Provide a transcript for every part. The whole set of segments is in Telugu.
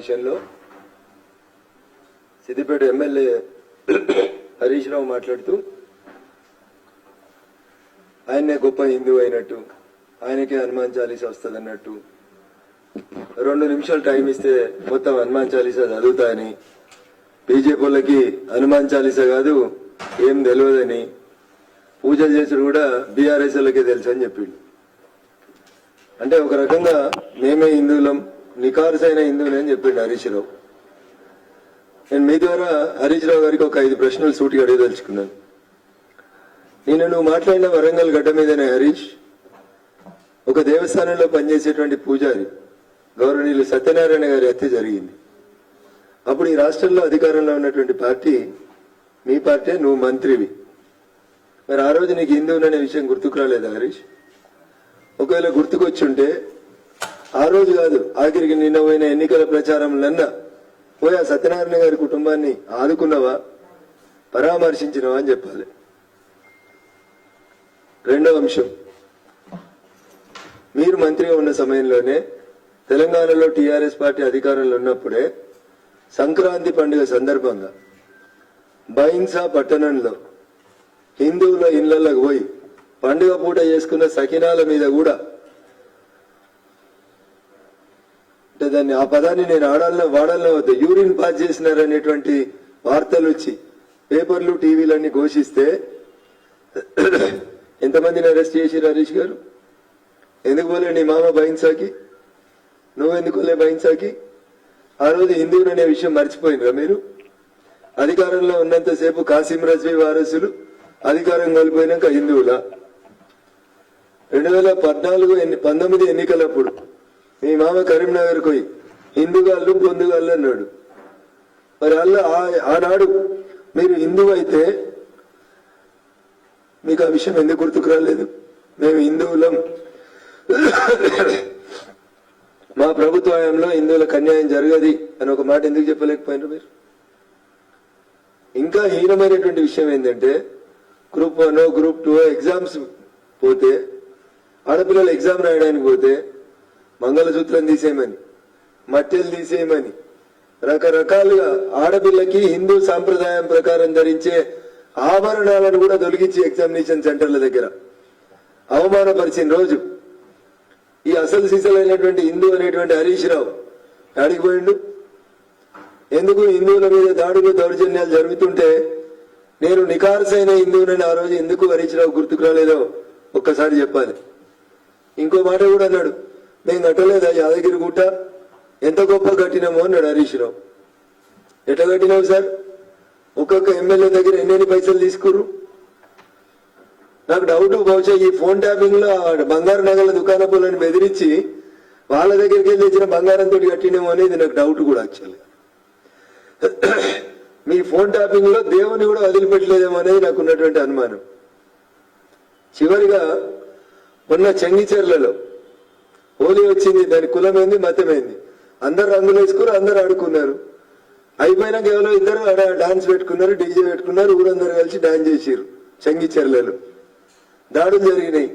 విషయంలో సిద్దిపేట ఎమ్మెల్యే హరీష్ రావు మాట్లాడుతూ ఆయనే గొప్ప హిందూ అయినట్టు ఆయనకే హనుమాన్ చాలీసా వస్తుంది అన్నట్టు రెండు నిమిషాలు టైం ఇస్తే మొత్తం హనుమాన్ చాలీసా చదువుతాయని బీజేపీ వాళ్ళకి హనుమాన్ చాలీసా కాదు ఏం తెలియదని పూజలు చేసుడు కూడా బీఆర్ఎస్ వాళ్ళకే తెలుసు అని చెప్పిండు. అంటే ఒక రకంగా మేమే హిందువులం నికార్సైన హిందువులు అని చెప్పిండు హరీష్ రావు నేను మీ ద్వారా హరీష్ రావు గారికి ఒక ఐదు ప్రశ్నలు సూటిగా అడగదలుచుకున్నాను. నేను నువ్వు మాట్లాడిన వరంగల్ గడ్డ మీదనే హరీష్ ఒక దేవస్థానంలో పనిచేసేటువంటి పూజారి గౌరవనీయులు సత్యనారాయణ గారి హత్య జరిగింది. అప్పుడు ఈ రాష్ట్రంలో అధికారంలో ఉన్నటువంటి పార్టీ మీ పార్టీ నువ్వు మంత్రివి. మరి ఆ రోజు నీకు హిందువుననే విషయం గుర్తుకు రాలేదా హరీష్? ఒకవేళ గుర్తుకొచ్చుంటే ఆ రోజు కాదు ఆఖరికి నిన్న పోయిన ఎన్నికల ప్రచారంలన్నా పోయి ఆ సత్యనారాయణ గారి కుటుంబాన్ని ఆదుకున్నావా? పరామర్శించినవా అని చెప్పాలి. రెండవ అంశం. మీరు మంత్రిగా ఉన్న సమయంలోనే తెలంగాణలో టీఆర్ఎస్ పార్టీ అధికారంలో ఉన్నప్పుడే సంక్రాంతి పండుగ సందర్భంగా బైన్సా పట్టణంలో హిందువుల ఇళ్ళలోకి పోయి పండుగ పూట చేసుకున్న సకినాల మీద కూడా అంటే దాన్ని ఆ పదాన్ని నేను ఆడాలనో వాడాలనో వద్దు. యూరిన్ పాస్ చేసినారనేటువంటి వార్తలు వచ్చి పేపర్లు టీవీలన్నీ ఘోషిస్తే ఎంతమందిని అరెస్ట్ చేసిరు హరీష్ గారు? ఎందుకు పోలే నీ మామ బైన్సాకి నువ్వు ఎందుకులే బైన్సాకి ఆ రోజు హిందువులు అనే విషయం మర్చిపోయినరా మీరు? అధికారంలో ఉన్నంతసేపు కాసిం రజ్వీ వారసులు అధికారం కోల్పోయినాక హిందువులా? రెండు వేల పద్నాలుగు ఎన్ని పంతొమ్మిది ఎన్నికలప్పుడు మీ మామ కరీంనగర్ పోయి హిందుగాళ్ళు పొందుగాళ్ళు అన్నాడు. మరి అలా ఆ- ఆనాడు మీరు హిందువు అయితే మీకు ఆ విషయం ఎందుకు గుర్తుకు రాలేదు? మేము హిందువులం. మా ప్రభుత్వ హయాంలో హిందువులకు అన్యాయం జరగది అని ఒక మాట ఎందుకు చెప్పలేకపోయినారు మీరు? ఇంకా హీనమైనటువంటి విషయం ఏంటంటే group one group two exams పోతే ఆడపిల్లలు ఎగ్జామ్ రాయడానికి పోతే మంగళసూత్రం తీసేయమని మట్టెలు తీసేయమని రకరకాలుగా ఆడపిల్లకి హిందూ సాంప్రదాయం ప్రకారం ధరించే ఆభరణాలను కూడా తొలగించి ఎగ్జామినేషన్ సెంటర్ల దగ్గర. అవమానపరిచిన రోజు ఈ అసలు సీసలైనటువంటి హిందూ అనేటువంటి హరీష్ రావు ఆడికి పోయిండు. ఎందుకు హిందువుల మీద దాడులు దౌర్జన్యాలు జరుగుతుంటే నేను నికారసైన హిందువునని ఆ రోజు ఎందుకు హరీష్ రావు గుర్తుకు రాలేదో ఒక్కసారి చెప్పాలి. ఇంకో మాట కూడా అన్నాడు. మేము కట్టలేదా యాదగిరి గుట్ట ఎంత గొప్ప కట్టినామో అన్నాడు హరీష్ రావు. ఎట్లా కట్టినావు సార్? ఒక్కొక్క ఎమ్మెల్యే దగ్గర ఎన్నెన్ని పైసలు తీసుకురు నాకు డౌట్ బహుశా ఈ ఫోన్ ట్యాపింగ్లో బంగారు నగల దుకాణపులను బెదిరించి వాళ్ళ దగ్గరికి వెళ్ళి ఇచ్చిన బంగారంతో కట్టినేమో అనేది నాకు డౌట్ కూడా యాక్చువల్గా మీ ఫోన్ ట్యాపింగ్లో దేవుని కూడా వదిలిపెట్టలేదేమో అనేది నాకు ఉన్నటువంటి అనుమానం. చివరిగా మొన్న చెంగిచెర్లలో హోలీ వచ్చింది దాని కులమైంది మతమైంది? అందరు రంగులు వేసుకున్నారు అందరు ఆడుకున్నారు. అయిపోయినాక ఎవరో ఇద్దరు ఆడ డాన్స్ పెట్టుకున్నారు డీజే పెట్టుకున్నారు ఊరందరూ కలిసి డాన్స్ చేసారు చెంగిచెర్లలో దాడులు జరిగినాయి.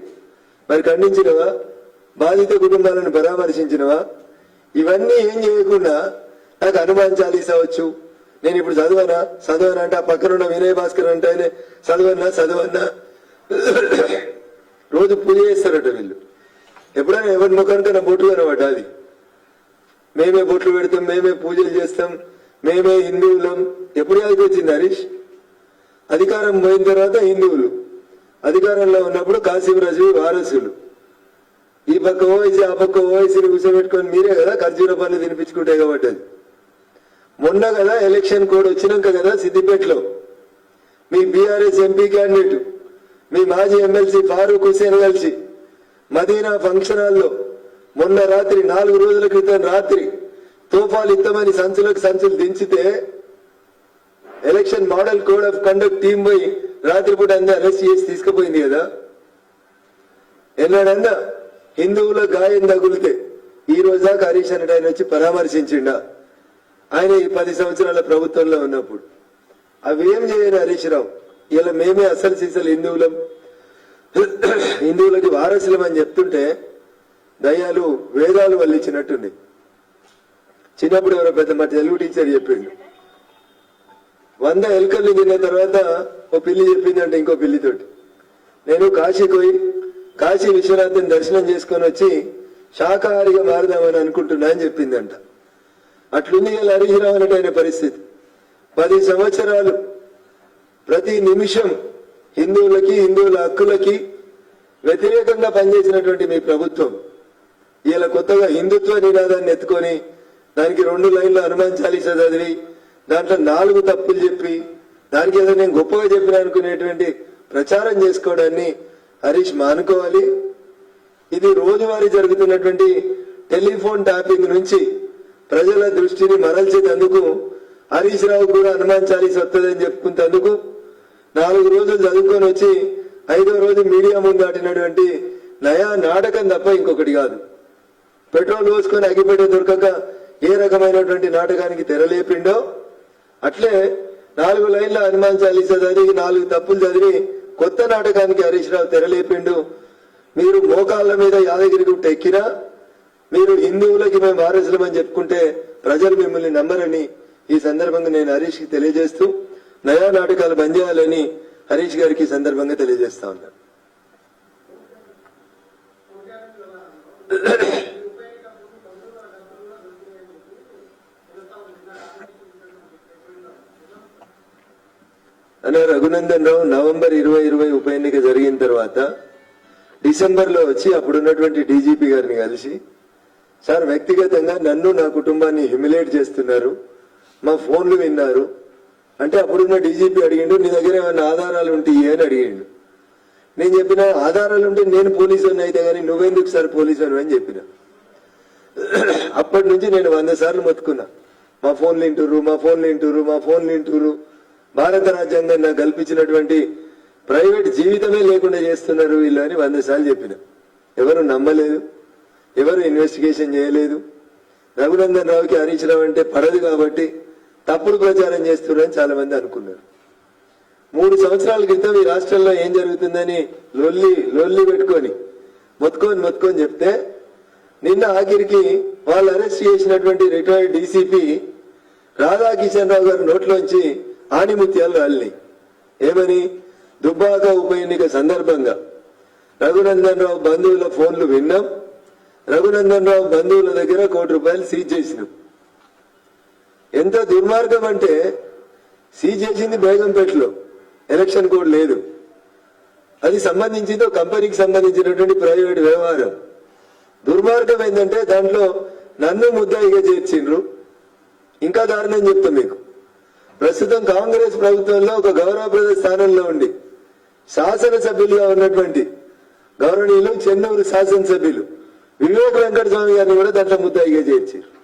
మరి ఖండించినవా? బాధిత కుటుంబాలను పరామర్శించినవా? ఇవన్నీ ఏం చేయకుండా నాకు హనుమాన్ చాలీసా వచ్చు. నేను ఇప్పుడు చదవనా? చదవనా అంటే ఆ పక్కన ఉన్న భాస్కర్ అంటే ఆయన చదవన్నా చదవన్నా రోజు పూజ చేస్తారట వీళ్ళు. ఎప్పుడైనా ఎవరి ముఖానికైనా బొట్టు అనమాట అది? మేమే బొట్లు పెడతాం మేమే పూజలు చేస్తాం మేమే హిందువులం. ఎప్పుడు యాదికి వచ్చింది హరీష్? అధికారం పోయిన తర్వాత హిందువులు. అధికారంలో ఉన్నప్పుడు కాశీ రజవి వారసులు. ఈ పక్క ఓవైసీ ఆ పక్క ఓవైసీని కూర్చోబెట్టుకొని మీరే కదా ఖర్జూర పనులు తినిపించుకుంటే కాబట్టది మొన్న కదా ఎలక్షన్ కోడ్ వచ్చినాక కదా సిద్దిపేటలో. మీ బీఆర్ఎస్ ఎంపీ క్యాండిడేట్ మీ మాజీ ఎమ్మెల్సీ ఫారూక్ హుసేన్ కలిసి మదీనా ఫంక్షన్ హాల్లో మొన్న రాత్రి నాలుగు రోజుల క్రితం రాత్రి తోఫాలు ఇస్తామని సంచులకు సంచులు దించితే election model code of conduct team పోయి రాత్రిపూట అంతా అరెస్ట్ చేసి తీసుకుపోయింది కదా. ఎన్నడన్నా హిందువుల గాయం తగులితే ఈ రోజా హరీష్ అన్నట్టు ఆయన వచ్చి పరామర్శించిండా? ఆయన ఈ పది సంవత్సరాల ప్రభుత్వంలో ఉన్నప్పుడు. అవేం చేయను హరీష్ రావు? ఇలా మేమే అసలు సీసలు హిందువులం. హిందువులకి వారసులం అని చెప్తుంటే దయ్యాలు వేదాలు వల్లించినట్టుంది. చిన్నప్పుడు ఎవరో పెద్ద మా తెలుగు టీచర్ చెప్పిండు. వంద ఎలుకల్ని తిన్న తర్వాత ఓ పిల్లి చెప్పిందంటే ఇంకో పిల్లితోటి. నేను కాశీకి పోయి కాశీ విశ్వనాథుని దర్శనం చేసుకొని వచ్చి శాకాహారిగా మారుదామని అనుకుంటున్నా అని చెప్పిందంట. అట్లుంది ఇలా హరీష్ రావు పరిస్థితి. పది సంవత్సరాలు ప్రతి నిమిషం హిందువులకి హిందువుల హక్కులకి వ్యతిరేకంగా పనిచేసినటువంటి మీ ప్రభుత్వం ఇలా కొత్తగా హిందుత్వ నినాదాన్ని ఎత్తుకొని దానికి రెండు లైన్లు హనుమాన్ చాలీస చదివి దాంట్లో నాలుగు తప్పులు చెప్పి దానికి ఏదో నేను గొప్పగా చెప్పిన అనుకునేటువంటి ప్రచారం చేసుకోవడాన్ని హరీష్ మానుకోవాలి. ఇది రోజువారీ జరుగుతున్నటువంటి టెలిఫోన్ టాపింగ్ నుంచి ప్రజల దృష్టిని మరల్చేటందుకు హరీష్ రావు కూడా హనుమాన్ చాలీస్ వస్తుందని చెప్పుకుంటేందుకు నాలుగు రోజులు చదువుకొని వచ్చి ఐదో రోజు మీడియా ముందు దాటినటువంటి నయా నాటకం తప్ప ఇంకొకటి కాదు. పెట్రోల్ పోసుకొని అగ్గిపెట్టే దొరకక ఏ రకమైనటువంటి నాటకానికి తెరలేపిండో అట్లే నాలుగు లైన్ల హనుమాన్ చాలీస చదివి నాలుగు తప్పులు చదివి కొత్త నాటకానికి హరీష్ రావు తెరలేపిండు మీరు మోకాళ్ళ మీద యాదగిరి గుట్ట ఎక్కినా మీరు హిందువులకి మేము వారసులమని చెప్పుకుంటే ప్రజలు మిమ్మల్ని నమ్మరని ఈ సందర్భంగా నేను హరీష్కి తెలియజేస్తూ నయా నాటకాలు బంద్ చేయాలని హరీష్ గారికి సందర్భంగా తెలియజేస్తా ఉన్నాను అన్న రఘునందన్ రావు నవంబర్ ఇరవై ఇరవై ఉప ఎన్నిక జరిగిన తర్వాత డిసెంబర్లో వచ్చి అప్పుడున్నటువంటి డీజీపీ గారిని కలిసి సార్ వ్యక్తిగతంగా నన్ను నా కుటుంబాన్ని హ్యూమిలేట్ చేస్తున్నారు మా ఫోన్లు విన్నారు అంటే అప్పుడున్న డీజీపీ అడిగిండు నీ దగ్గర ఏమైనా ఆధారాలు ఉంటాయి అని అడిగిండు. నేను చెప్పిన ఆధారాలు ఉంటే నేను పోలీసు అయితే కానీ నువ్వెందుకు సార్ పోలీసు అని చెప్పిన. అప్పటి నుంచి నేను వంద సార్లు మొత్తుకున్నా. మా ఫోన్లు వింటురు మా ఫోన్లు వింటురు మా ఫోన్లు వింటురు భారత రాజ్యాంగం నాకు కల్పించినటువంటి ప్రైవేట్ జీవితమే లేకుండా చేస్తున్నారు వీళ్ళు అని వంద సార్లు చెప్పిన. ఎవరు నమ్మలేదు. ఎవరు ఇన్వెస్టిగేషన్ చేయలేదు. రఘునందన్ రావుకి హరీష్ రావు అంటే పడదు కాబట్టి తప్పుడు ప్రచారం చేస్తున్నారని చాలా మంది అనుకున్నారు. మూడు సంవత్సరాల క్రితం ఈ రాష్ట్రంలో ఏం జరుగుతుందని లొల్లి లొల్లి పెట్టుకొని మొత్తుకొని మొత్తుకొని చెప్తే నిన్న ఆఖరికి వాళ్ళు అరెస్ట్ చేసినటువంటి రిటైర్డ్ డీసీపీ రాధాకిషన్ రావు గారి నోట్లోంచి ఆణిముత్యాలు రాలి ఏమని? దుబ్బాక ఉప ఎన్నిక సందర్భంగా రఘునందన్ రావు బంధువుల ఫోన్లు విన్నాం. రఘునందన్ రావు బంధువుల దగ్గర కోటి రూపాయలు సీజ్ చేసినాం. ఎంత దుర్మార్గం అంటే సీ చేసింది బేగంపేటలో ఎలక్షన్ కోడ్ లేదు. అది సంబంధించింది ఒక కంపెనీకి సంబంధించినటువంటి ప్రైవేట్ వ్యవహారం. దుర్మార్గం ఏంటంటే దాంట్లో నన్ను ముద్దాయిగా చేర్చిండ్రు. ఇంకా దారుణం చెప్తా మీకు. ప్రస్తుతం కాంగ్రెస్ ప్రభుత్వంలో ఒక గౌరవప్రద స్థానంలో ఉండి శాసనసభ్యులుగా ఉన్నటువంటి గౌరవనీయులు చెన్నూరు శాసనసభ్యులు. వివేక్ వెంకట స్వామి గారిని కూడా దాంట్లో ముద్దాయిగా చేర్చారు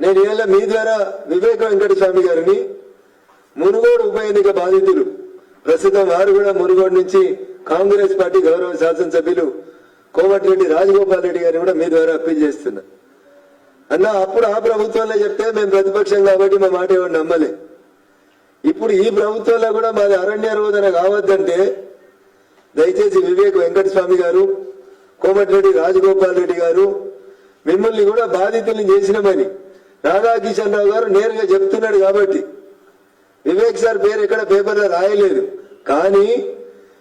నేను ఇవాళ మీ ద్వారా వివేక్ వెంకట స్వామి గారిని మునుగోడు ఉప ఎన్నిక బాధితులు ప్రస్తుతం వారు కూడా మునుగోడు నుంచి కాంగ్రెస్ పార్టీ గౌరవ శాసనసభ్యులు కోమటిరెడ్డి రాజగోపాల్ రెడ్డి గారిని కూడా మీ ద్వారా అప్పీల్ చేస్తున్నా. అన్న అప్పుడు ఆ ప్రభుత్వంలో చెప్తే మేము ప్రతిపక్షం కాబట్టి మా మాట ఎవరు నమ్మలే. ఇప్పుడు ఈ ప్రభుత్వంలో కూడా మాది అరణ్య రోదన కావద్దంటే దయచేసి వివేక్ వెంకట స్వామి గారు కోమటిరెడ్డి రాజగోపాల్ రెడ్డి గారు మిమ్మల్ని కూడా బాధితుల్ని చేసినామని రాధాకిషన్ రావు గారు నేరుగా చెప్తున్నాడు కాబట్టి. వివేక్ సార్ పేరు ఎక్కడ పేపర్లో రాయలేదు. కానీ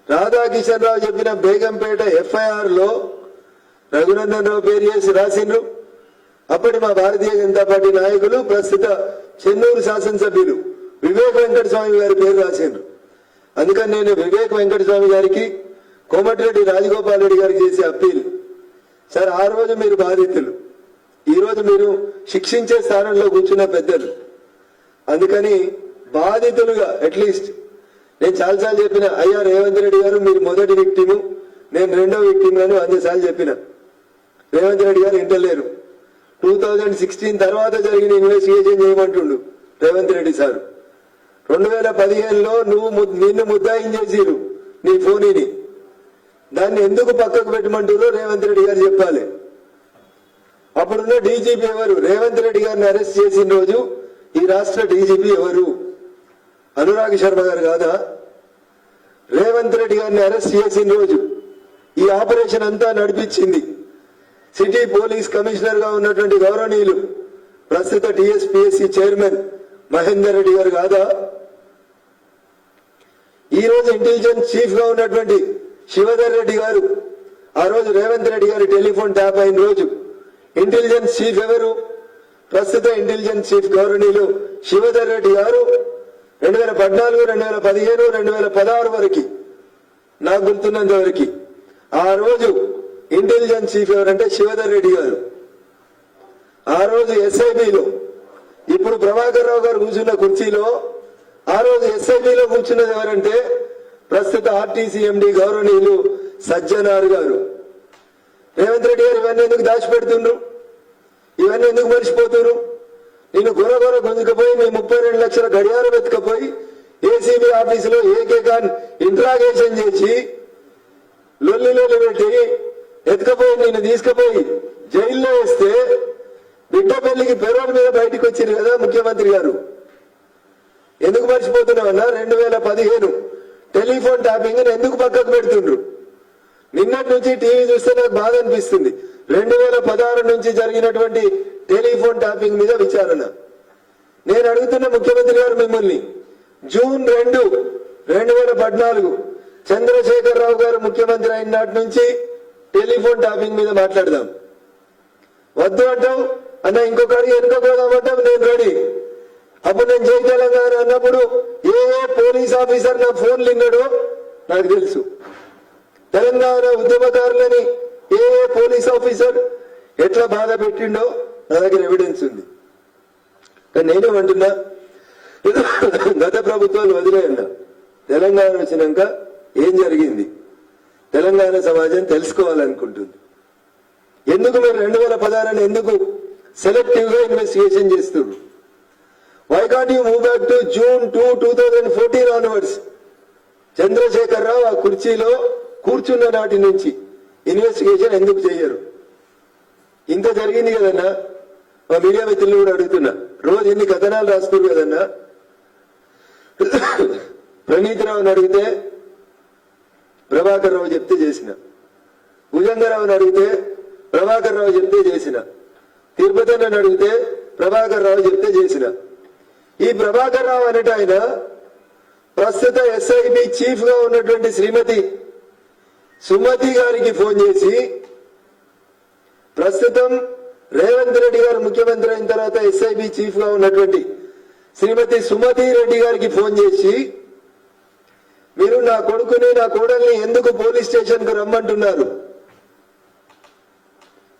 రాధాకిషన్ రావు చెప్పిన బేగంపేట ఎఫ్ఐఆర్లో రఘునందన్ రావు పేరు చేసి రాసిండ్రు. అప్పటి మా భారతీయ జనతా పార్టీ నాయకులు ప్రస్తుత చెన్నూరు శాసనసభ్యులు వివేక్ వెంకట స్వామి గారి పేరు రాసిండ్రు. అందుకని నేను వివేక్ వెంకట స్వామి గారికి కోమటిరెడ్డి రాజగోపాల్ రెడ్డి గారికి చేసే అప్పీల్. సార్ ఆ రోజు మీరు బాధితులు. ఈరోజు మీరు శిక్షించే స్థానంలో కూర్చున్న పెద్దలు. అందుకని బాధితులుగా అట్లీస్ట్ నేను చాలాసార్లు చెప్పిన అయ్యా రేవంత్ రెడ్డి గారు మీరు మొదటి విక్టిము నేను రెండో విక్టిమ్ అని వంద సార్లు చెప్పిన. రేవంత్ రెడ్డి గారు ఇంటలేరు టూ థౌజండ్ సిక్స్టీన్ తర్వాత జరిగిన ఇన్వెస్టిగేషన్ చేయమంటుండు రేవంత్ రెడ్డి సార్. రెండు వేల పదిహేనులో నువ్వు నిన్ను ముద్దాయిం చేసిరు నీ ఫోనీని. దాన్ని ఎందుకు పక్కకు పెట్టమంటారో రేవంత్ రెడ్డి గారు చెప్పాలి. అప్పుడున్న డీజీపీ ఎవరు? రేవంత్ రెడ్డి గారిని అరెస్ట్ చేసిన రోజు ఈ రాష్ట్ర డీజీపీ ఎవరు? అనురాగ్ శర్మ గారు కాదా? రేవంత్ రెడ్డి గారిని అరెస్ట్ చేసిన రోజు ఈ ఆపరేషన్ అంతా నడిపించింది. సిటీ పోలీస్ కమిషనర్గా ఉన్నటువంటి గౌరవనీయులు ప్రస్తుత టిఎస్పిఎస్సి చైర్మన్ మహేందర్ రెడ్డి గారు కాదా? ఈ రోజు ఇంటెలిజెన్స్ చీఫ్గా ఉన్నటువంటి శివధర్ రెడ్డి గారు ఆ రోజు రేవంత్ రెడ్డి గారి టెలిఫోన్ ట్యాప్ అయిన రోజు ఇంటెలిజెన్స్ చీఫ్ ఎవరు? ప్రస్తుత ఇంటెలిజెన్స్ చీఫ్ గౌరవనీయులు శివధర్ రెడ్డి గారు రెండు వేల పద్నాలుగు రెండు వేల పదిహేను రెండు వేల పదహారు వరకు. నాకు గుర్తున్నంత వరకు. ఆ రోజు ఇంటెలిజెన్స్ చీఫ్ ఎవరంటే శివధర్ రెడ్డి గారు. ఆ రోజు ఎస్ఐబిలో ఇప్పుడు ప్రభాకర్ రావు గారు కూర్చున్న కుర్చీలో ఆ రోజు ఎస్ఐబిలో కూర్చున్నది ఎవరంటే ప్రస్తుత ఆర్టీసీ ఎండి గౌరవనీయులు సజ్జనార్ గారు. రేవంత్ రెడ్డి గారు ఇవన్నీ ఎందుకు దాచిపెడుతుండ్రు? ఇవన్నీ ఎందుకు మర్చిపోతున్నారు నేను గొర గొర గుంజుకపోయి నీ ముప్పై రెండు లక్షల గడియారం వెతకపోయి ఏసీబీ ఆఫీసులో ఏకేకాన్ ఇంట్రాగేషన్ చేసి లొల్లి లొల్లి పెట్టి ఎత్తుకపోయి నేను తీసుకుపోయి జైల్లో వేస్తే బిడ్డ పెళ్ళికి పెరోడ్ మీద బయటకు వచ్చింది కదా ముఖ్యమంత్రి గారు. ఎందుకు మర్చిపోతున్నామన్నా రెండు వేల పదిహేను టెలిఫోన్ ట్యాపింగ్ ఎందుకు పక్కకు పెడుతుండ్రు? నిన్నటి నుంచి టీవీ చూస్తే నాకు బాధ అనిపిస్తుంది. రెండు వేల పదహారు నుంచి జరిగినటువంటి టెలిఫోన్ టాపింగ్ మీద విచారణ. నేను అడుగుతున్న ముఖ్యమంత్రి గారు మిమ్మల్ని జూన్ రెండు రెండు వేల పద్నాలుగు చంద్రశేఖరరావు గారు ముఖ్యమంత్రి అయిన నాటి నుంచి టెలిఫోన్ టాపింగ్ మీద మాట్లాడదాం. వద్దు అంటాం అన్న ఇంకొక అడిగి వెనుక పోదామంటావు నేను రెడీ. అప్పుడు నేను జై తెలంగాణ అన్నప్పుడు ఏ ఏ పోలీస్ ఆఫీసర్ నా ఫోన్లు విన్నాడో నాకు తెలుసు. తెలంగాణ ఉద్యమదారులని ఏ ఏ పోలీస్ ఆఫీసర్ ఎట్లా బాధ పెట్టిండో నా దగ్గర ఎవిడెన్స్ ఉంది. కానీ నేనేమంటున్నా గత ప్రభుత్వాలు వదిలేయన్నా తెలంగాణ వచ్చినాక ఏం జరిగింది? తెలంగాణ సమాజం తెలుసుకోవాలనుకుంటుంది. ఎందుకు మీరు రెండు వేల పదహారుని ఎందుకు సెలెక్టివ్గా ఇన్వెస్టిగేషన్ చేస్తున్నారు? Why can't you move back to June two two thousand fourteen onwards Chandrashekar Rao ఆ కుర్చీలో కూర్చున్న నాటి నుంచి ఇన్వెస్టిగేషన్ ఎందుకు చేయరు? ఇంత జరిగింది కదన్నా? మా మీడియా మిత్రులు కూడా అడుగుతున్నా. రోజు ఎన్ని కథనాలు రాస్తున్నారు కదన్నా? ప్రణీతరావుని అడిగితే ప్రభాకర్ రావు చెప్తే చేసిన. భుజంగరావుని అడిగితే ప్రభాకర్ రావు చెప్తే చేసిన. తిరుపతి అన్నని అడిగితే ప్రభాకర్ రావు చెప్తే చేసిన. ఈ ప్రభాకర్ రావు అనేట ఆయన ప్రస్తుత ఎస్ఐబి చీఫ్గా ఉన్నటువంటి శ్రీమతి సుమతి గారికి ఫోన్ చేసి ప్రస్తుతం రేవంత్ రెడ్డి గారు ముఖ్యమంత్రి అయిన తర్వాత ఎస్ఐబి చీఫ్గా ఉన్నటువంటి శ్రీమతి సుమతి రెడ్డి గారికి ఫోన్ చేసి మీరు నా కొడుకుని నా కోడల్ని ఎందుకు పోలీస్ స్టేషన్కు రమ్మంటున్నారు?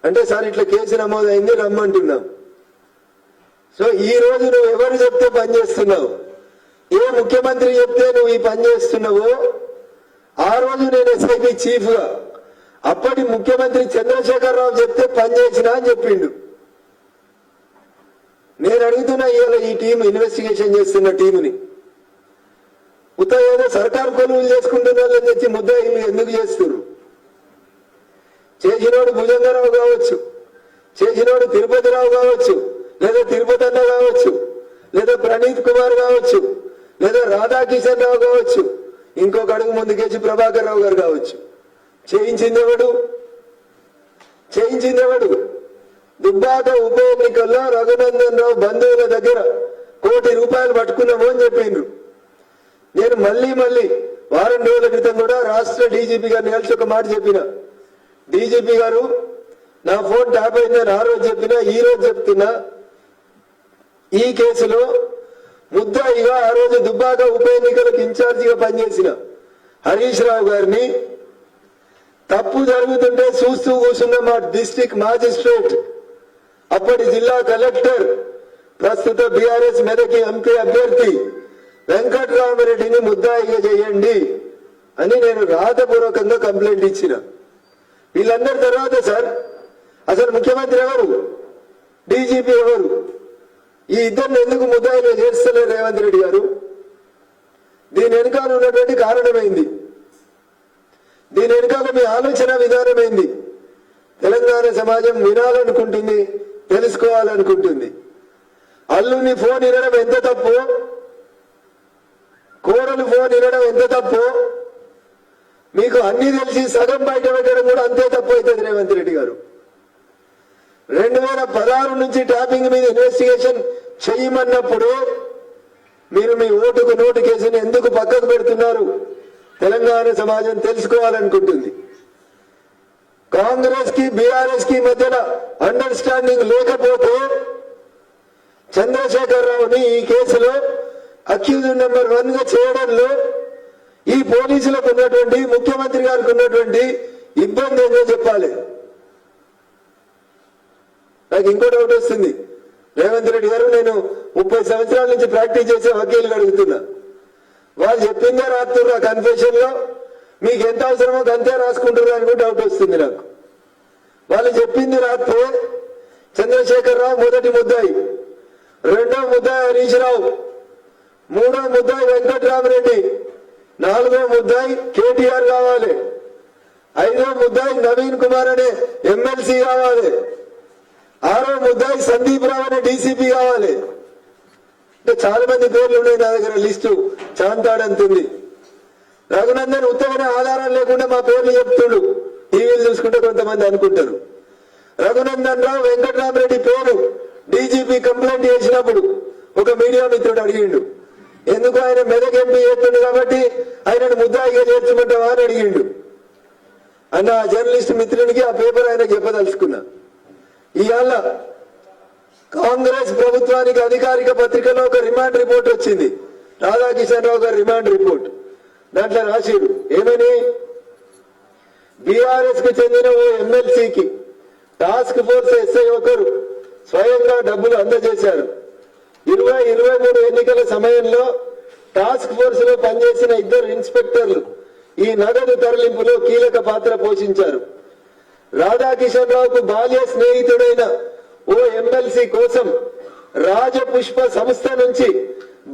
అంటే సార్ ఇట్లా కేసు నమోదైంది రమ్మంటున్నాం. సో ఈ రోజు నువ్వు ఎవరు చెప్తే పని చేస్తున్నావు? ఏ ముఖ్యమంత్రి చెప్తే నువ్వు ఈ పని చేస్తున్నావో ఆ రోజు నేను ఎస్ఐపి చీఫ్గా. అప్పటి ముఖ్యమంత్రి చంద్రశేఖరరావు చెప్తే పనిచేసిన అని చెప్పిండు. నేను అడుగుతున్నా ఇవాళ ఈ టీం ఇన్వెస్టిగేషన్ చేస్తున్న టీంని. ఉత్త ఏదో సర్కార్ కొలువులు అని చెప్పి ముద్ద ఎందుకు చేస్తున్నారు? చేసినోడు భుజంగరావు కావచ్చు. చేసినోడు తిరుపతిరావు కావచ్చు. లేదా తిరుపతి అన్న కావచ్చు. లేదా ప్రణీత్ కుమార్ కావచ్చు. లేదా రాధాకిషన్ రావు కావచ్చు. ఇంకొక అడుగు ముందుకేసి ప్రభాకర్ రావు గారు కావచ్చు. చేయించింది ఎవడు? చేయించింది ఎవడు? దుబ్బాక ఉప ఎన్నికల్లో రఘునందన్ రావు బంధువుల దగ్గర కోటి రూపాయలు పట్టుకున్నాము అని చెప్పిండ్రు. నేను మళ్ళీ మళ్ళీ వారం రోజుల క్రితం కూడా రాష్ట్ర డీజీపీ గారిని కలిసి ఒక మాట చెప్పిన. డీజీపీ గారు నా ఫోన్ ట్యాప్ అయిందని ఆ రోజు చెప్పినా ఈ రోజు చెప్తున్నా ఈ కేసులో ముద్దాయిగా ఆ రోజు దుబ్బాక ఉప ఎన్నికలకు ఇన్ఛార్జిగా పనిచేసిన హరీష్ రావు గారిని తప్పు జరుగుతుంటే చూస్తూ కూర్చున్న మా డిస్టిక్ మాజిస్ట్రేట్ అప్పటి జిల్లా కలెక్టర్ ప్రస్తుత బీఆర్ఎస్ మెదకి ఎంపీ అభ్యర్థి వెంకటరామరెడ్డిని ముద్దాయిగా చేయండి అని నేను రాతపూర్వకంగా కంప్లైంట్ ఇచ్చిన. వీళ్ళందరి తర్వాత సార్ అసలు ముఖ్యమంత్రి ఎవరు? డీజీపీ ఎవరు? ఈ ఇద్దరిని ఎందుకు ముద్దాయిలో చేస్తలేరు రేవంత్ రెడ్డి గారు? దీని వెనుకాల ఉన్నటువంటి కారణమైంది. దీని వెనుకాల మీ ఆలోచన విధానమైంది. తెలంగాణ సమాజం వినాలనుకుంటుంది తెలుసుకోవాలనుకుంటుంది. అల్లుని ఫోన్ వినడం ఎంత తప్పు? కోడలు ఫోన్ వినడం ఎంత తప్పు? మీకు అన్ని తెలిసి సగం బయట పెట్టడం కూడా అంతే తప్పు అవుతుంది రేవంత్ రెడ్డి గారు. రెండు వేల పదహారు నుంచి ట్యాపింగ్ మీద ఇన్వెస్టిగేషన్ చేయమన్నప్పుడు మీరు మీ ఓటుకు నోటు కేసుని ఎందుకు పక్కకు పెడుతున్నారు? తెలంగాణ సమాజం తెలుసుకోవాలనుకుంటుంది. కాంగ్రెస్కి బీఆర్ఎస్కి మధ్యన అండర్స్టాండింగ్ లేకపోతే చంద్రశేఖర్ రావుని ఈ కేసులో అక్యూజ్ నెంబర్ వన్గా చేయడంలో ఈ పోలీసులకు ఉన్నటువంటి ముఖ్యమంత్రి గారికి ఉన్నటువంటి ఇబ్బంది ఏదో చెప్పాలి. నాకు ఇంకో డౌట్ వస్తుంది. రేవంత్ రెడ్డి గారు నేను ముప్పై సంవత్సరాల నుంచి ప్రాక్టీస్ చేసే వకీలు అడుగుతున్నా. వాళ్ళు చెప్పిందే రాస్తున్నా కన్ఫెషన్లో. మీకు ఎంత అవసరమో అంతే రాసుకుంటారు అని డౌట్ వస్తుంది నాకు. వాళ్ళు చెప్పింది రాస్తే చంద్రశేఖరరావు మొదటి ముద్దాయి. రెండో ముద్దాయి హరీష్ రావు. మూడో ముద్దాయి వెంకట్రామరెడ్డి. నాలుగో ముద్దాయి కేటీఆర్ కావాలి. ఐదో ముద్దాయి నవీన్ కుమార్ అనే ఎమ్మెల్సీ కావాలి. ఆరో ముద్దాయి సందీప్ రావు అనే డీసీపీ కావాలి. అంటే చాలా మంది పేర్లు ఉన్నాయి నా దగ్గర లిస్టు చాంతాడంతుంది రఘునందన్ ఉత్తమైన ఆధారాలు లేకుండా మా పేర్లు చెప్తుడు. టీవీలు చూసుకుంటే కొంతమంది అనుకుంటారు. రఘునందన్ రావు వెంకటరామరెడ్డి పేరు డీజీపీ కంప్లైంట్ చేసినప్పుడు ఒక మీడియా మిత్రుడు అడిగిండు. ఎందుకు ఆయన మెదక్ ఎంపీ చేస్తుండు కాబట్టి ఆయనను ముద్దాయిగా చేర్చుకుంటావా అని అడిగిండు. అన్న ఆ జర్నలిస్ట్ మిత్రునికి ఆ పేపర్ ఆయన చెప్పదలుచుకున్నా. ఇవాళ కాంగ్రెస్ ప్రభుత్వానికి అధికారిక పత్రికలో ఒక రిమాండ్ రిపోర్ట్ వచ్చింది. రాధాకిషన్ రావు గారి రిమాండ్ రిపోర్ట్. దాంట్లో రాసిరు ఏమని? బీఆర్ఎస్కు చెందిన ఓ ఎమ్మెల్సీకి టాస్క్ ఫోర్స్ ఎస్ఐ ఒకరు స్వయంగా డబ్బులు అందజేశారు. ఇరవై ఇరవై మూడు ఎన్నికల సమయంలో టాస్క్ ఫోర్స్లో పనిచేసిన ఇద్దరు ఇన్స్పెక్టర్లు ఈ నగదు తరలింపులో కీలక పాత్ర పోషించారు. రాధాకిషన్ రావుకు బాల్య స్నేహితుడైన ఓ ఎమ్మెల్సీ కోసం రాజపుష్ప సంస్థ నుంచి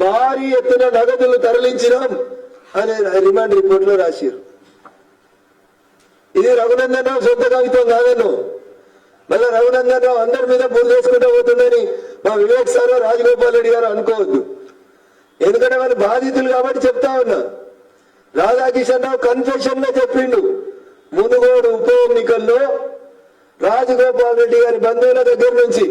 భారీ ఎత్తున నగదులు తరలించినాం అనే రిమాండ్ రిపోర్ట్లో రాశారు ఇది రఘునందన్ రావు సొంత కవిత్వం కాదన్ను. మళ్ళీ రఘునందన్ రావు అందరి మీద పూజ చేసుకుంటూ పోతుందని మా వివేక్ సార్ రాజగోపాల్ రెడ్డి గారు అనుకోవద్దు. ఎందుకంటే వాళ్ళు బాధితులు కాబట్టి చెప్తా ఉన్నా. రాధాకిషన్ రావు కన్ఫెషన్లో చెప్పిండు. మునుగోడు ఉప ఎన్నికల్లో రాజగోపాల్ రెడ్డి గారి బంధువుల దగ్గర నుంచి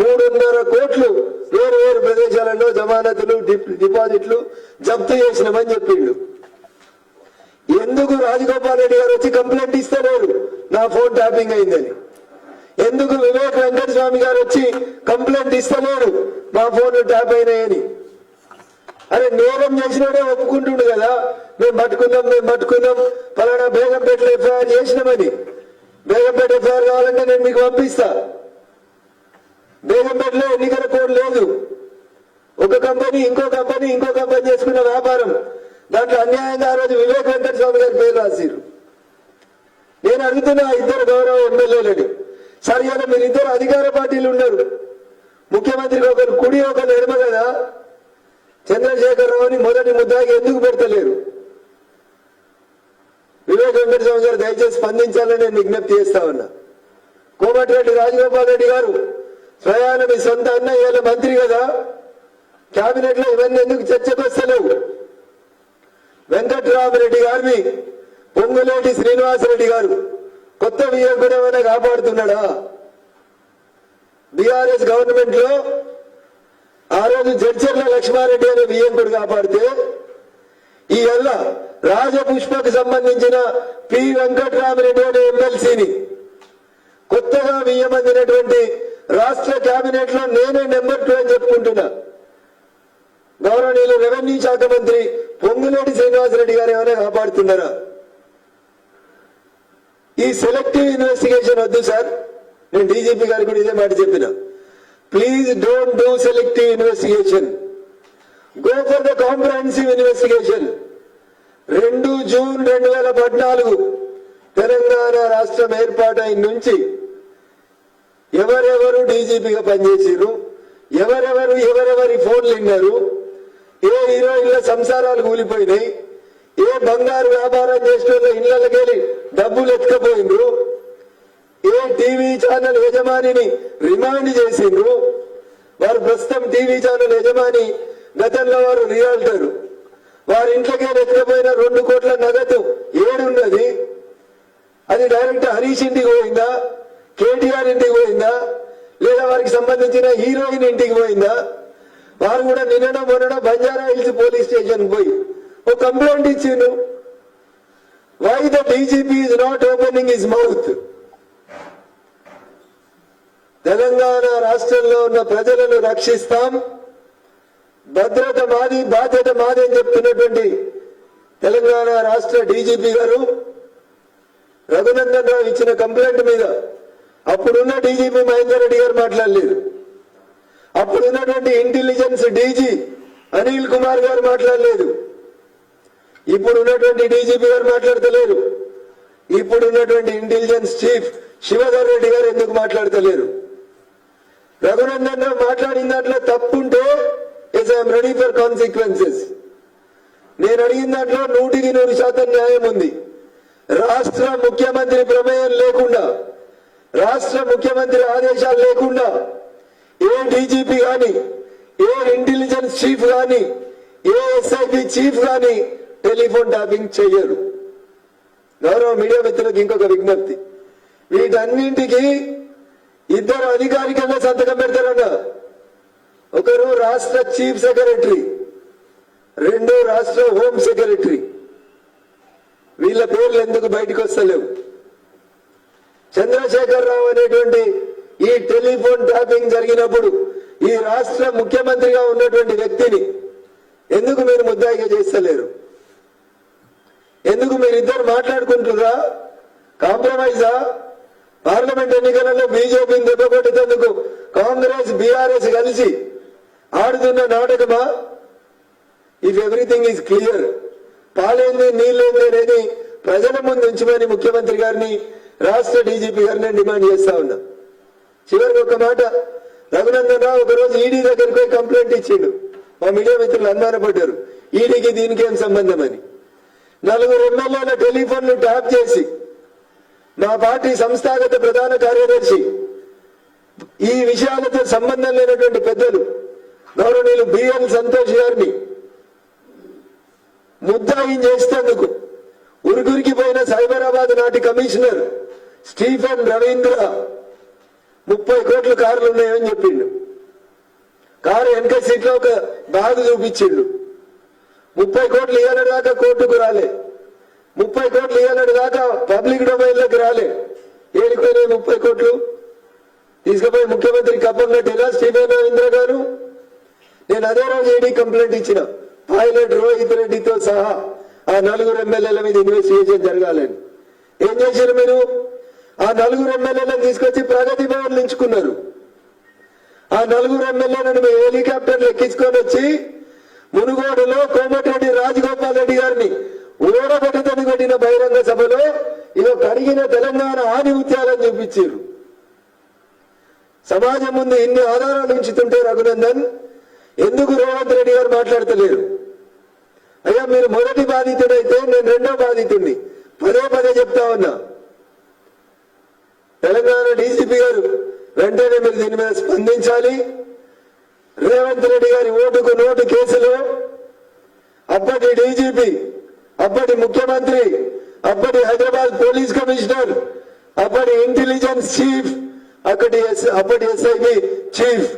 మూడున్నర కోట్లు వేరు వేరు ప్రదేశాలలో జమానతులు డిపాజిట్లు జప్తు చేసినామని చెప్పిండు. ఎందుకు రాజగోపాల్ రెడ్డి గారు వచ్చి కంప్లైంట్ ఇస్తలేరు? నా ఫోన్ ట్యాపింగ్ అయిందని. ఎందుకు వివేక్ వెంకట స్వామి గారు వచ్చి కంప్లైంట్ ఇస్తలేరు? మా ఫోన్ ట్యాప్ అయినాయని. అరే నేరం చేసినాడే ఒప్పుకుంటుండు కదా. మేము పట్టుకుందాం మేము పట్టుకుందాం. పలానా బేగంపేటలో ఎఫ్ఐఆర్ చేసినామని. బేగంపేట ఎఫ్ఐఆర్ కావాలంటే నేను మీకు పంపిస్తా. బేగంపేటలో ఎన్నికల కోడ్ లేదు. ఒక కంపెనీ ఇంకో కంపెనీ ఇంకో కంపెనీ చేసుకున్న వ్యాపారం. దాంట్లో అన్యాయంగా ఆ రోజు వివేక్ వెంకట స్వామి గారి పేరు రాసిరు నేను అడుగుతున్నా ఆ ఇద్దరు గౌరవ ఎమ్మెల్యేలని. సరిగా మీరు ఇద్దరు అధికార పార్టీలు ఉన్నారు. ముఖ్యమంత్రికి ఒకరు కుడి ఒకరు ఎడమ కదా. చంద్రశేఖర్ రావుని మొదటి ముద్దాకి ఎందుకు పెడతలేరు? వివేక్ వెంకట స్వామి గారు దయచేసి స్పందించాలని నేను విజ్ఞప్తి చేస్తా ఉన్నా. కోమటిరెడ్డి రాజగోపాల్ రెడ్డి గారు స్వయాన మీ సొంత అన్న ఇవాళ మంత్రి కదా. కేబినెట్లో ఇవన్నీ ఎందుకు చర్చకు వస్తలేవు వెంకట్రామరెడ్డి గారిని పొంగులేటి శ్రీనివాసరెడ్డి గారు కొత్త వియ్యం ఏమైనా కాపాడుతున్నాడా? బీఆర్ఎస్ గవర్నమెంట్లో ఆ రోజు జడ్చర్ల లక్ష్మారెడ్డి అనే బియ్యంకుడు కాపాడితే ఈ ఎల్ల రాజపుష్పకు సంబంధించిన పి వెంకట్రామరెడ్డి అనే ఎమ్మెల్సీని కొత్తగా బియ్యం అందినటువంటి రాష్ట్ర కేబినెట్లో నేనే నెంబర్ టూ అని చెప్పుకుంటున్నా. గౌరవనీయులు రెవెన్యూ శాఖ మంత్రి పొంగులేటి శ్రీనివాసరెడ్డి గారు ఏమైనా కాపాడుతున్నారా? ఈ సెలెక్టివ్ ఇన్వెస్టిగేషన్ వద్దు సార్. నేను డీజీపీ గారు కూడా ఇదే మాట చెప్పిన. Please don't do selective investigation go for the comprehensive investigation రెండు జూన్ రెండు వేల పద్నాలుగు తెలంగాణ రాష్ట్రం ఏర్పాటైన నుంచి ఎవరెవరు డీజీపీగా పనిచేసారు ఎవరెవరు ఎవరెవరి ఫోన్లు విన్నారు? ఏ హీరోయిన్ల సంసారాలు కూలిపోయినాయి? ఏ బంగారు వ్యాపారం చేసిన ఇళ్ళకెళ్ళి డబ్బులు ఎత్తుకపోయినరు ఏ టీవీ ఛానల్ యజమానిని రిమాండ్ చేసిండ్రు. వారు ప్రస్తుతం టీవీ ఛానల్ యజమాని గతంలో వారు రియాల్టర్. వారి ఇంట్లోకే ఎత్తుకపోయిన రెండు కోట్ల నగదు ఏడున్నది. అది డైరెక్ట్ హరీష్ ఇంటికి పోయిందా? కేటీఆర్ ఇంటికి పోయిందా? లేదా వారికి సంబంధించిన హీరోయిన్ ఇంటికి పోయిందా? వారు కూడా నిన్నడో మొన్న బంజారా హిల్స్ పోలీస్ స్టేషన్ పోయి ఓ కంప్లైంట్ ఇచ్చిండు why the DGP is not opening his mouth Telangana రాష్ట్రంలో ఉన్న ప్రజలను రక్షిస్తాం. భద్రత మాది బాధ్యత మాది అని చెప్తున్నటువంటి తెలంగాణ రాష్ట్ర డీజీపీ గారు రఘునందన్ రావు ఇచ్చిన కంప్లైంట్ మీద అప్పుడున్న డీజీపీ మహేందర్ రెడ్డి గారు మాట్లాడలేదు. అప్పుడున్నటువంటి ఇంటెలిజెన్స్ డీజీ అనిల్ కుమార్ గారు మాట్లాడలేదు. ఇప్పుడు ఉన్నటువంటి డీజీపీ గారు మాట్లాడతలేరు. ఇప్పుడు ఉన్నటువంటి ఇంటెలిజెన్స్ చీఫ్ శివధర్ రెడ్డి గారు ఎందుకు మాట్లాడతలేరు? రఘునందన్ రావు మాట్లాడిన దాంట్లో తప్పుంటే yes I am ready for consequences నేను అడిగిన దాంట్లో నూటికి నూరు శాతం న్యాయం ఉంది. రాష్ట్ర ముఖ్యమంత్రి ప్రమేయం లేకుండా రాష్ట్ర ముఖ్యమంత్రి ఆదేశాలు లేకుండా ఏ డీజీపీ గాని ఏ ఇంటెలిజెన్స్ చీఫ్ గాని ఏ ఎస్ఐబి చీఫ్ గాని టెలిఫోన్ ట్యాపింగ్ చేయరు. గౌరవ మీడియా మిత్రులకు ఇంకొక విజ్ఞప్తి. వీటన్నింటికి ఇద్దరు అధికారికంగా సంతకం పెడతారన్న. ఒకరు రాష్ట్ర చీఫ్ సెక్రటరీ రెండు రాష్ట్ర హోమ్ సెక్రటరీ. వీళ్ళ పేర్లు ఎందుకు బయటకు వస్తలేవు? చంద్రశేఖర్ రావు అనేటువంటి ఈ టెలిఫోన్ ట్యాపింగ్ జరిగినప్పుడు ఈ రాష్ట్ర ముఖ్యమంత్రిగా ఉన్నటువంటి వ్యక్తిని ఎందుకు మీరు ముద్దాయిగా చేస్తలేరు? ఎందుకు మీరిద్దరు మాట్లాడుకుంటురా కాంప్రమైజా? పార్లమెంట్ ఎన్నికలలో బీజేపీని దెబ్బకొట్టేందుకు కాంగ్రెస్ బీఆర్ఎస్ కలిసి ఆడుతున్న నాటకమా? ఇఫ్ ఎవ్రీథింగ్ ఈజ్ క్లియర్ పాలేంది నీళ్ళేంది అనేది ప్రజల ముందు ఉంచమని ముఖ్యమంత్రి గారిని రాష్ట్ర డీజీపీ గారిని డిమాండ్ చేస్తా ఉన్నా. చివరికి ఒక మాట రఘునందన్ రావు ఒక రోజు ఈడీ దగ్గరికి పోయి కంప్లైంట్ ఇచ్చిండు. మా మీడియా మిత్రులు అనుమానపడ్డారు ఈడీకి దీనికి ఏం సంబంధం అని. నలుగురు ఎమ్మెల్యేల టెలిఫోన్లు ట్యాప్ చేసి నా పార్టీ సంస్థాగత ప్రధాన కార్యదర్శి. ఈ విషయాలతో సంబంధం లేనటువంటి పెద్దలు గౌరవనీయులు బిఎల్ సంతోష్ గారిని ముద్దాయిం చేసేందుకు ఉరుగురికి పోయిన సైబరాబాద్ నాటి కమిషనర్ స్టీఫెన్ రవీంద్ర ముప్పై కోట్ల కార్లు ఉన్నాయని చెప్పిండు. కారు వెనక సీట్లో ఒక బాగు చూపించిండు. ముప్పై కోట్లు ఇవ్వనడు దాకా కోర్టుకు రాలే. ముప్పై కోట్లు ఇవ్వనడు దాకా పబ్లిక్ డొమైన్లోకి రాలే. ఏడిపోయినాయి ముప్పై కోట్లు? తీసుకుపోయి ముఖ్యమంత్రి కప్పం కట్టేలా శ్రీమేనా ఇంద్ర గారు? నేను అదే రోజు ఏడీ కంప్లైంట్ ఇచ్చిన. పైలట్ రోహిత్ రెడ్డితో సహా ఆ నలుగురు ఎమ్మెల్యేల మీద ఇన్వెస్టిగేషన్ జరగాలని ఏం చేశారు మీరు? ఆ నలుగురు ఎమ్మెల్యేలను తీసుకొచ్చి ప్రగతి భవన్ ఎంచుకున్నారు ఆ నలుగురు ఎమ్మెల్యేలను మీ హెలికాప్టర్లు ఎక్కించుకొని వచ్చి మునుగోడులో కోమటిరెడ్డి రాజగోపాల్ రెడ్డి గారిని ఓడగొట్టుతని పెట్టిన బహిరంగ సభలో ఇదో కడిగిన తెలంగాణ ఆధిముత్యాలని చూపించారు. సమాజం ముందు ఇన్ని ఆధారాలు ఉంచుతుంటే రఘునందన్ ఎందుకు రేవంత్ రెడ్డి గారు మాట్లాడతలేరు? అయ్యా మీరు మొదటి బాధితుడైతే నేను రెండో బాధితుడిని పదే పదే చెప్తా ఉన్నా. తెలంగాణ డీజీపీ గారు వెంటనే మీరు దీని మీద స్పందించాలి. రేవంత్ రెడ్డి గారి ఓటుకు నోటు కేసులో అప్పటి డీజీపీ అప్పటి ముఖ్యమంత్రి అప్పటి హైదరాబాద్ పోలీస్ కమిషనర్ అప్పటి ఇంటెలిజెన్స్ చీఫ్ అక్కడి ఎస్- అప్పటి ఎస్ఐబి చీఫ్.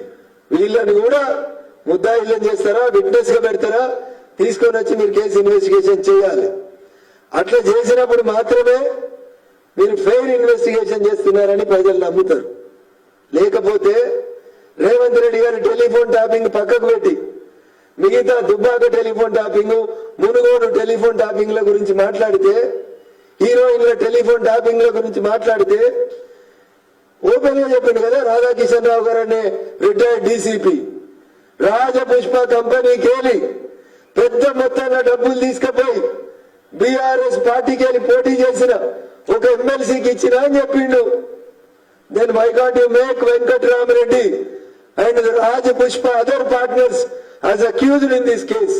వీళ్ళని కూడా ముద్దాయిల్లం చేస్తారా విట్నెస్గా పెడతారా? తీసుకొని వచ్చి మీరు కేసు ఇన్వెస్టిగేషన్ చేయాలి. అట్లా చేసినప్పుడు మాత్రమే మీరు ఫెయిర్ ఇన్వెస్టిగేషన్ చేస్తున్నారని ప్రజలు నమ్ముతారు. లేకపోతే రేవంత్ రెడ్డి గారు టెలిఫోన్ ట్యాపింగ్ పక్కకు పెట్టి మిగతా Dubbaka telephone tapping Munugode telephone ట్యాపింగ్ల గురించి మాట్లాడితే హీరోయిన్ల టెలిఫోన్ ట్యాపింగ్ల గురించి మాట్లాడితే ఓపెన్గా చెప్పింది కదా రాధాకిషన్ రావు గారు అనే రిటైర్డ్ డీసీపీ. రాజపుష్ప కంపెనీ కేలి పెద్ద మొత్తంలో డబ్బులు తీసుకుపోయి బీఆర్ఎస్ పార్టీకి వెళ్ళి పోటీ చేసిన ఒక ఎమ్మెల్సీకి ఇచ్చిన అని చెప్పిండు. Then why got you make Venkatramareddy and Rajapushpa other partners as accused in this case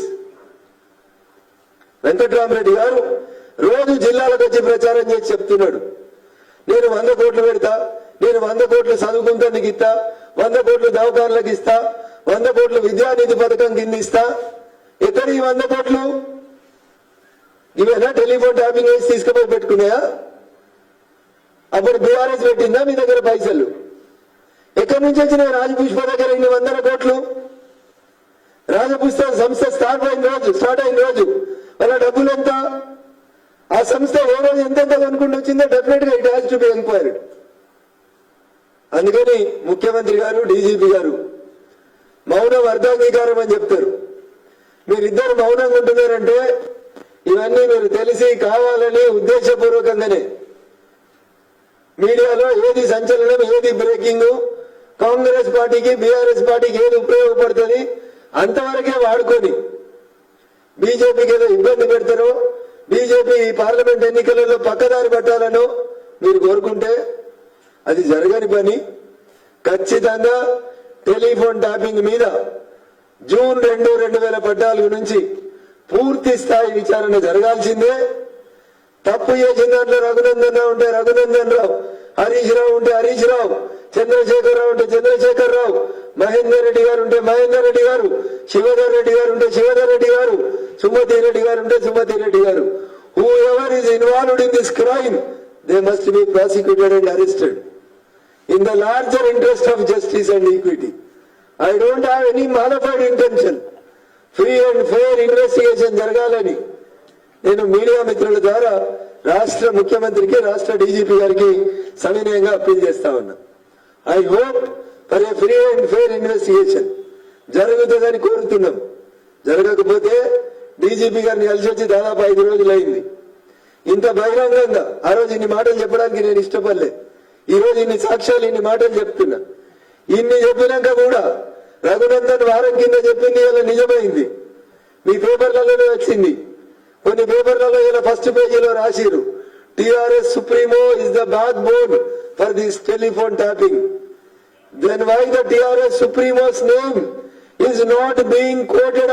Venkatramareddy గారు రోజు జిల్లాలకు వచ్చి ప్రచారం చేసి చెప్తున్నాడు. నేను వంద కోట్లు పెడతా నేను వంద కోట్లు చదువుకుంటానికి ఇస్తా వంద కోట్లు దవాఖానలకు ఇస్తా వంద కోట్లు విద్యానిధి పథకం కింద ఇస్తా. ఎక్కడ ఈ వంద కోట్లు? ఇవేనా టెలిఫోన్ ట్యాపింగ్ వేసి తీసుకుపోయి పెట్టుకున్నాయా? అప్పుడు బీఆర్ఎస్ పెట్టిందా మీ దగ్గర పైసలు? ఎక్కడి నుంచి వచ్చినాయి రాజపుష్ప దగ్గర ఇన్ని వందల కోట్లు? రాజపుష్ప సంస్థ స్టార్ట్ అయిన రోజు స్టార్ట్ అయిన రోజు. వాళ్ళ డబ్బులు ఎంత ఆ సంస్థ ఏ రోజు ఎంతెంత కొనుక్కుంటూ వచ్చిందో డెఫినెట్గా it has to be enquired అందుకని ముఖ్యమంత్రి గారు డీజీపీ గారు మౌనం అర్ధాంగీకారం అని చెప్తారు. మీరిద్దరు మౌనంగా ఉంటున్నారంటే ఇవన్నీ మీరు తెలిసి కావాలని ఉద్దేశపూర్వకంగానే. మీడియాలో ఏది సంచలనం ఏది బ్రేకింగ్ కాంగ్రెస్ పార్టీకి బీఆర్ఎస్ పార్టీకి ఏది ఉపయోగపడుతుంది అంతవరకే వాడుకొని బీజేపీకి ఏదో ఇబ్బంది పెడతారో బీజేపీ ఈ పార్లమెంట్ ఎన్నికలలో పక్కదారి పట్టాలనో మీరు కోరుకుంటే అది జరగని పని. ఖచ్చితంగా టెలిఫోన్ ట్యాపింగ్ మీద జూన్ రెండు రెండు వేల పద్నాలుగు నుంచి పూర్తి స్థాయి విచారణ జరగాల్సిందే. తప్పు చేసిన దాంట్లో రఘునందన్ రావు ఉంటే రఘునందన్ రావు హరీష్ రావు ఉంటే హరీష్ రావు చంద్రశేఖర్ రావు ఉంటే చంద్రశేఖర్ రావు మహేందర్ రెడ్డి గారు ఉంటే మహేందర్ రెడ్డి గారు శివధర్ రెడ్డి గారు ఉంటే శివధర్ రెడ్డి గారు సుమతి రెడ్డి గారు ఉంటే సుమతి రెడ్డి గారు. Whoever is involved in this crime they must be prosecuted and arrested in the larger interest of justice and equity I don't have any modified intention free and fair investigation జరగాలని నేను మీడియా మిత్రుల ద్వారా రాష్ట్ర ముఖ్యమంత్రికి రాష్ట్ర డీజీపీ గారికి సవినయంగా అప్పీల్ చేస్తా ఉన్నా. I hope for a free and fair investigation జరుగుతుందని కోరుతున్నాం. జరగకపోతే డీజీపీ గారిని కలిసి వచ్చి దాదాపు ఐదు రోజులు అయింది. ఇంత బహిరంగంగా ఆ రోజు ఇన్ని మాటలు చెప్పడానికి నేను ఇష్టపడలే. ఈ రోజు ఇన్ని సాక్ష్యాలు ఇన్ని మాటలు చెప్తున్నా. ఇన్ని చెప్పినాక కూడా రఘునందన్ వారం కింద చెప్పింది ఇలా నిజమైంది. మీ పేపర్లలోనే వచ్చింది. కొన్ని పేపర్లలో ఇలా ఫస్ట్ పేజీలో రాసిరు TRS Supremo is the backbone for this telephone tapping. Then why the TRS Supremo's name is not being quoted